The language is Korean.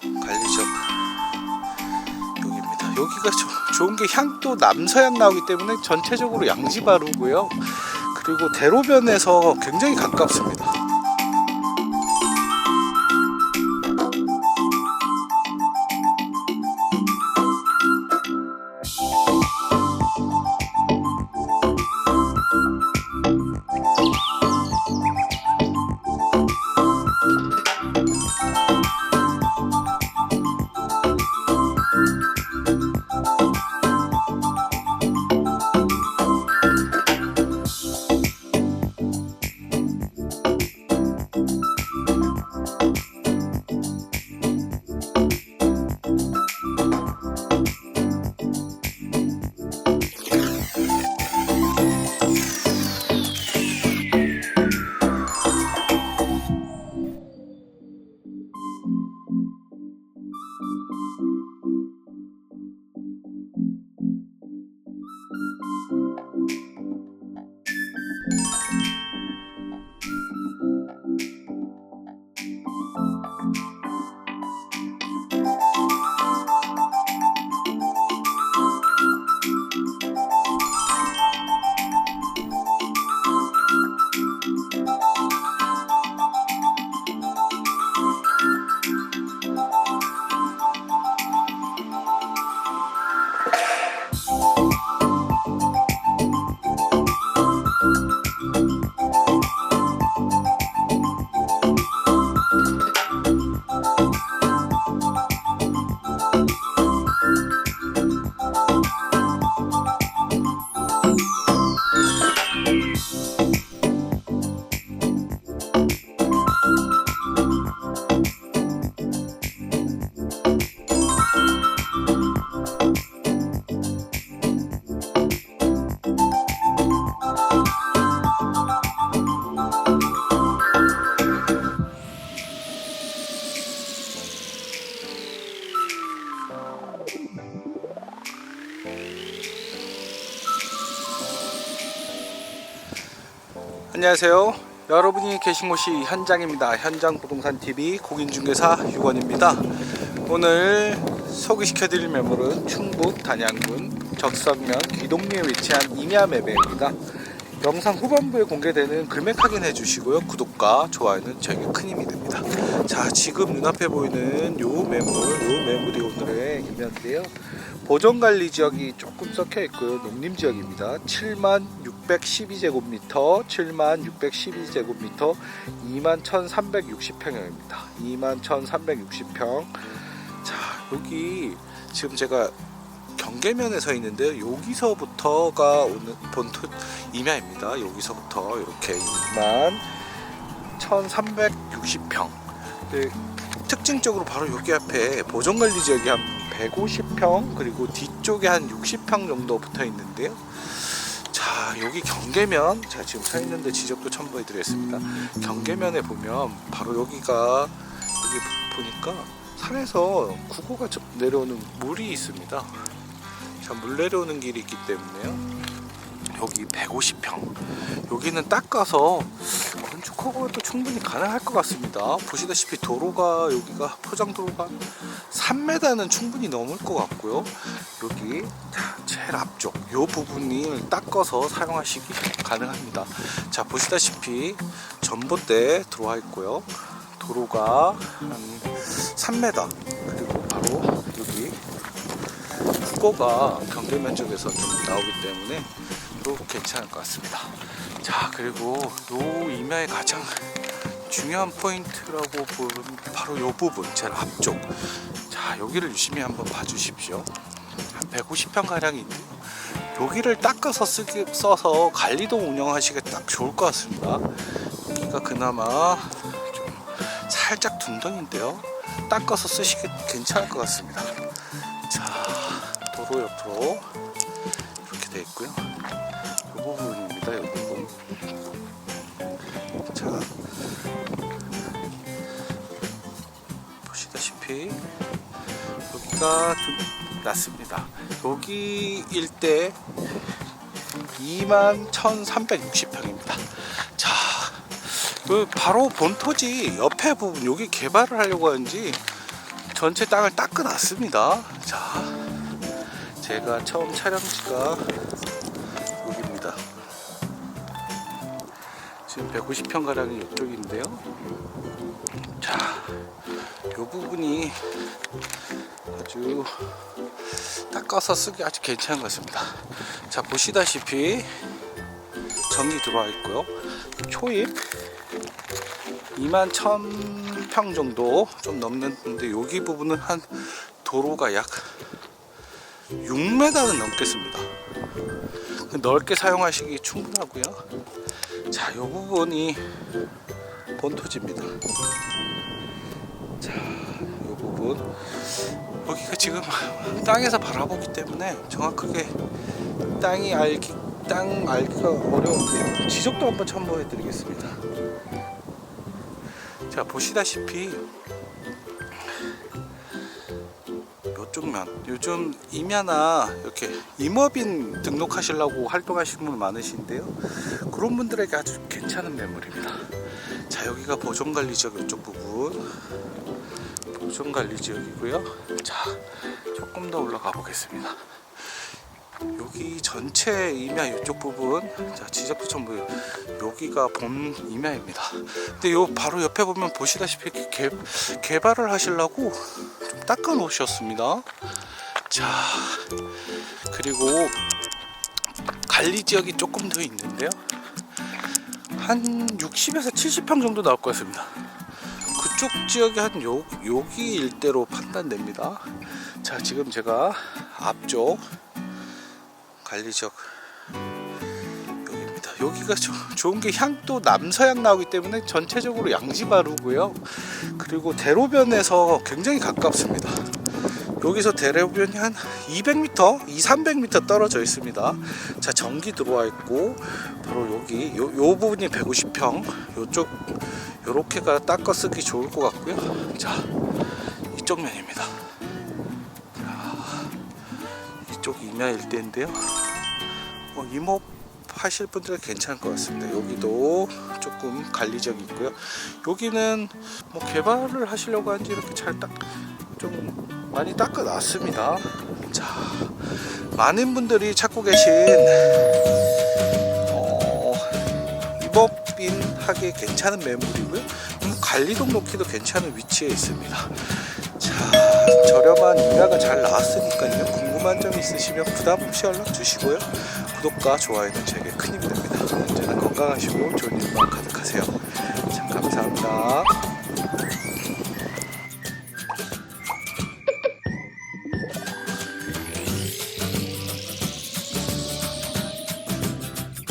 관리적 여기입니다. 여기가 조- 좋은 게 향도 남서향 나오기 때문에 전체적으로 양지바루고요. 그리고 대로변에서 굉장히 가깝습니다. 안녕하세요. 여러분이 계신 곳이 현장입니다. 현장 부동산 TV 공인중개사 유건입니다. 오늘 소개시켜드릴 매물은 충북 단양군 적성면 귀동리에 위치한 임야 매매입니다. 영상 후반부에 공개되는 금액 확인해 주시고요. 구독과 좋아요는 저에게 큰 힘이 됩니다. 자, 지금 눈앞에 보이는 요 매물, 요 매물이 오늘의 임야인데요. 보존관리 지역이 조금 섞여 있고요. 농림 지역입니다. 7만 612제곱미터, 7만 612제곱미터, 2만 1,360평형입니다. 2만 1,360평. 자, 여기 지금 제가 경계면에 서 있는데요. 여기서부터가 오늘 본토 임야입니다. 여기서부터 이렇게 2만 1,360평. 네, 특징적으로 바로 여기 앞에 보존관리 지역이 한 150평 그리고 뒤쪽에 한 60평 정도 붙어 있는데요. 자 여기 경계면 제가 지금 서 있는데 지적도 첨부해 드리겠습니다. 경계면에 보면 바로 여기가 여기 보니까 산에서 구고가 저- 내려오는 물이 있습니다. 자 물 내려오는 길이 있기 때문에요. 여기 150평 여기는 닦아서 건축허가도 충분히 가능할 것 같습니다 보시다시피 도로가 여기가 포장도로가 3m는 충분히 넘을 것 같고요. 여기 자, 제일 앞쪽 이 부분을 닦아서 사용하시기 가능합니다. 자 보시다시피 전봇대 들어와 있고요. 도로가 한 3m 그리고 바로 여기 국고가 경계면 쪽에서 좀 나오기 때문에 또 괜찮을 것 같습니다. 자 그리고 요 임야의 가장 중요한 포인트라고 보면 바로 요 부분 제일 앞쪽 자 여기를 유심히 한번 봐주십시오. 한 150평 가량인데 여기를 닦아서 쓰기, 써서 관리도 운영하시기 딱 좋을 것 같습니다. 여기가 그나마 좀 살짝 둔덩인데요. 닦아서 쓰시기 괜찮을 것 같습니다. 자 도로 옆으로 이렇게 돼 있고요. 이 부분입니다. 이 여기가 좀 낮습니다. 여기 일대 2만 1,360평입니다. 자, 그 바로 본토지 옆에 부분 여기 개발을 하려고 하는지 전체 땅을 닦아놨습니다. 자, 제가 처음 촬영지가 여기입니다. 지금 150평 가량이 이쪽인데요. 자, 이 부분이 아주 닦아서 쓰기 아주 괜찮은 것 같습니다. 자, 보시다시피 전기 들어와 있고요. 초입 2만 1000평 정도 좀 넘는데 여기 부분은 한 도로가 약 6m는 넘겠습니다. 넓게 사용하시기 충분하고요. 자, 이 부분이 본토지입니다. 자, 이 부분 여기가 지금 땅에서 바라보기 때문에 정확하게 땅이 알기 땅 알기가 어려운데요. 지적도 한번 첨부해 드리겠습니다. 자 보시다시피 요쪽면 요즘 임야나 이렇게 임업인 등록하시려고 활동하시는 분 많으신데요 그런 분들에게 아주 괜찮은 매물입니다 자 여기가 보존관리 지역 이쪽 부분 보존관리 지역이고요. 자 조금 더 올라가 보겠습니다. 여기 전체 임야 이쪽 부분 자 지적도 전부 여기가 본 임야입니다. 근데 요 바로 옆에 보면 보시다시피 개, 개발을 하시려고 좀 닦아 놓으셨습니다. 자 그리고 관리 지역이 조금 더 있는데요. 한 60에서 70평 정도 나올 것 같습니다 그쪽 지역이 한 요, 여기 일대로 판단됩니다 자 지금 제가 앞쪽 관리 지역 여기입니다. 여기가 조, 좋은 게 향도 남서향 나오기 때문에 전체적으로 양지바루고요. 그리고 대로변에서 굉장히 가깝습니다. 여기서 대로변이 한 200m, 2, 300m 떨어져 있습니다. 자, 전기 들어와 있고 바로 여기 요, 요 부분이 150평, 요쪽 요렇게가 닦아 쓰기 좋을 것 같고요. 자, 이쪽 면입니다. 이쪽 임야 일대인데요. 어, 임업 하실 분들은 괜찮을 것 같습니다. 여기도 조금 관리적이 있고요. 여기는 뭐 개발을 하시려고 한지 이렇게 잘 딱 좀 많이 닦아 놨습니다. 자, 많은 분들이 찾고 계신 어, 임업인 하기 괜찮은 매물이고요. 음, 관리동 놓기도 괜찮은 위치에 있습니다. 자, 저렴한 임야가 잘 나왔으니까요. 궁금한 점 있으시면 부담 없이 연락 주시고요. 구독과 좋아요는 제게 큰 힘이 됩니다. 언제나 건강하시고 좋은 일만 가득하세요. 자, 감사합니다.